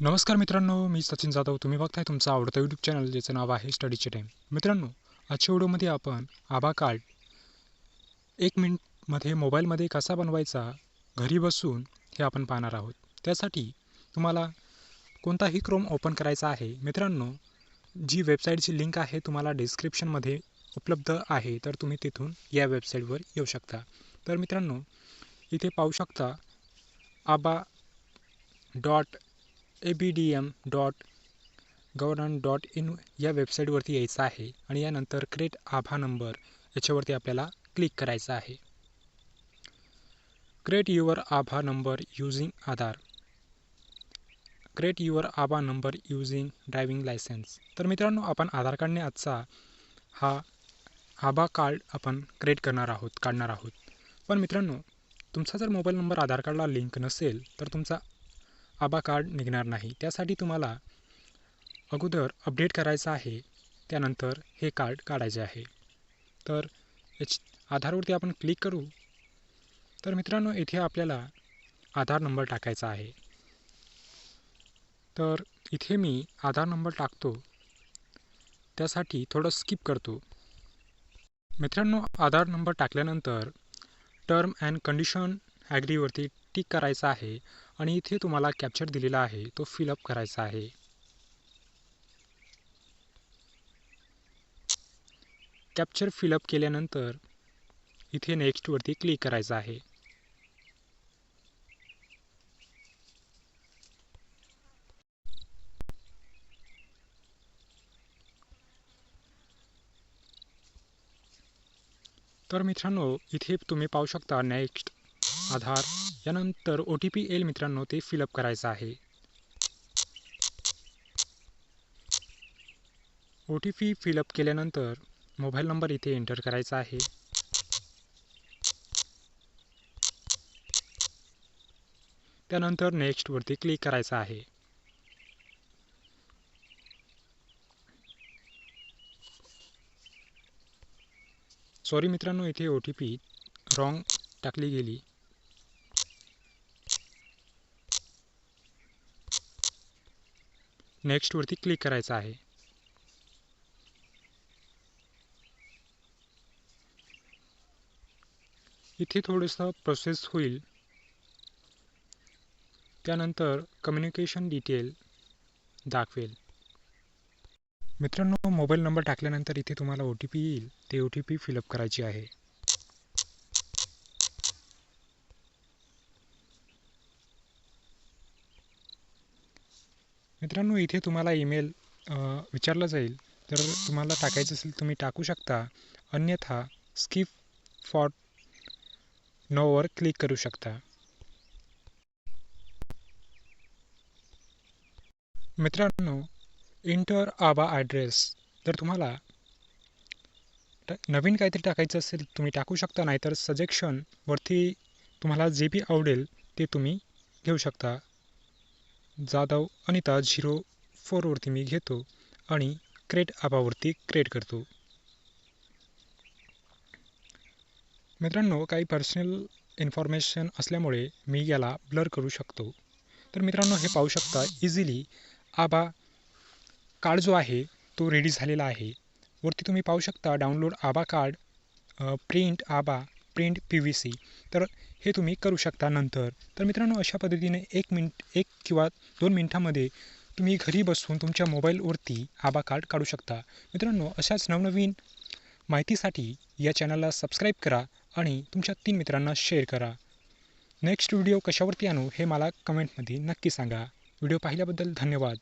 नमस्कार मित्रांनो मी सचिन जाधव. तुम्ही बघताय तुमचं आवडतं यूट्यूब चॅनल ज्याचं नाव आहे स्टडीचे टाईम मित्रांनो आजच्या व्हिडिओमध्ये आपण आभा कार्ड एक मिनिटमध्ये मोबाईलमध्ये कसा बनवायचा घरी बसून हे आपण पाहणार आहोत. त्यासाठी तुम्हाला कोणताही क्रोम ओपन करायचा आहे मित्रांनो जी वेबसाईटची लिंक आहे तुम्हाला डिस्क्रिप्शनमध्ये उपलब्ध आहे तर तुम्ही तिथून या वेबसाईटवर येऊ शकता. तर मित्रांनो इथे पाहू शकता ABHA dot A B D M dot government dot in या वेबसाईटवरती यायचं आहे आणि यानंतर क्रिएट आभा नंबर याच्यावरती आपल्याला क्लिक करायचं आहे. Create your Abha number using Aadhaar create your Abha number using driving licence तर मित्रांनो आपण आधार कार्डने आजचा हा आभा कार्ड आपण क्रिएट करणार आहोत काढणार आहोत. पण मित्रांनो तुमचा जर मोबाईल नंबर आधार कार्डला लिंक नसेल तर तुमचा आबा कार्ड निघणार नाही. त्यासाठी तुम्हाला अगोदर अपडेट करायचं आहे. त्यानंतर हे कार्ड काढायचे आहे. तर याच आधारवरती आपण क्लिक करू. तर मित्रांनो इथे आपल्याला आधार नंबर टाकायचा आहे. तर इथे मी आधार नंबर टाकतो. त्यासाठी थोडं स्किप करतो. मित्रांनो आधार नंबर टाकल्यानंतर टर्म अँड कंडिशन ॲग्रीवरती टिक करायचं आहे. आणि इथे तुम्हाला कॅप्चर दिलेला आहे तो फिलअप करायचा आहे. कॅप्चर फिलअप केल्यानंतर इथे नेक्स्टवरती क्लिक करायचं आहे. तर मित्रांनो इथे तुम्ही पाहू शकता नेक्स्ट आधार. यानंतर ओ टी पी येईल मित्रांनो ते फिलअप करायचं आहे. O T P fill up केल्यानंतर मोबाईल नंबर इथे एंटर करायचा आहे. त्यानंतर नेक्स्टवरती क्लिक करायचं आहे. सॉरी मित्रांनो इथे ओ टी पी रॉंग टाकली गेली. नेक्स्टवरती क्लिक करायचं आहे. इथे थोडंसं प्रोसेस होईल. त्यानंतर कम्युनिकेशन डिटेल दाखवेल. मित्रांनो मोबाईल नंबर टाकल्यानंतर इथे तुम्हाला ओ टी पी येईल. ते ओ टी पी फिलअप करायची आहे. मित्रांनो इथे तुम्हाला ईमेल विचारलं जाईल. तर तुम्हाला टाकायचं असेल तुम्ही टाकू शकता. अन्यथा स्किप फॉट नोवर क्लिक करू शकता. मित्रांनो इंटर आबा ॲड्रेस जर तुम्हाला नवीन काहीतरी टाकायचं असेल तुम्ही टाकू शकता. नाहीतर सजेक्शनवरती तुम्हाला जे बी आवडेल ते तुम्ही घेऊ शकता. जाधव अनिता झिरो फोरवरती मी घेतो आणि क्रेट आबावरती क्रिएट करतो. मित्रांनो काही पर्सनल इन्फॉर्मेशन असल्यामुळे मी याला ब्लर करू शकतो. तर मित्रांनो हे पाहू शकता इझिली आबा कार्ड जो आहे तो रेडी झालेला आहे. वरती तुम्ही पाहू शकता download ABHA card print ABHA print P V C तर हे तुम्ही करू शकता नंतर. तर मित्रांनो अशा पद्धतीने एक मिनिट एक किंवा दोन मिनटामध्ये तुम्ही घरी बसून तुमच्या मोबाईलवरती आबा कार्ड काढू शकता. मित्रांनो अशाच नवनवीन माहितीसाठी या चॅनलला सबस्क्राईब करा आणि तुमच्या तीन मित्रांना शेअर करा. नेक्स्ट व्हिडिओ कशावरती आणू हे मला कमेंटमध्ये नक्की सांगा. व्हिडिओ पाहिल्याबद्दल धन्यवाद.